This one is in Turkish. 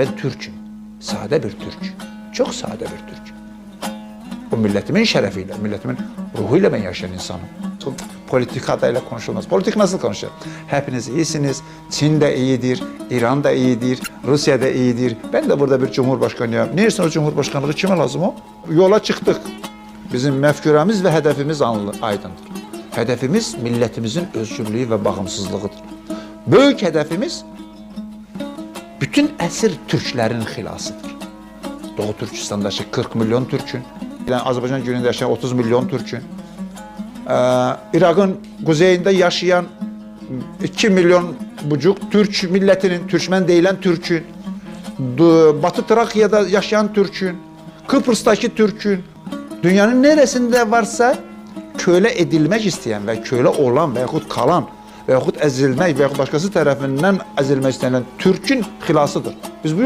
Ben Türk'üm. Sade bir Türk. Çok sade bir Türk. Bu milletimin şerefiyle, milletimin ruhuyla ben yaşayan insanım. Politikadayla konuşulmaz. Politik nasıl konuşur? Hepiniz iyisiniz. Çin de iyidir, İran da iyidir, Rusya da iyidir. Ben de burada bir cumhurbaşkanıyım. Neyse o cumhurbaşkanlığı kime lazım o? Yola çıktık. Bizim mefküremiz ve hedefimiz aydındır. Hedefimiz milletimizin özgürlüğü ve bağımsızlığıdır. Büyük hedefimiz bütün esir Türklerin xilasıdır. Doğu Türkistan'daki 40 milyon Türk'ün, yani Azerbaycan günündə yaşayan 30 milyon Türk'ün, ee, Irak'ın kuzeyinde yaşayan 2 milyon bucuk Türk milletinin, Türkmen deyilen Türk'ün, Batı Trakya'da yaşayan Türk'ün, Kıbrıs'taki Türk'ün, dünyanın neresinde varsa köle edilmek isteyen ve köle olan veyahut kalan veyahut ezilmek veyahut başkası tarafından ezilmek istenen Türk'ün xilasıdır. Biz bu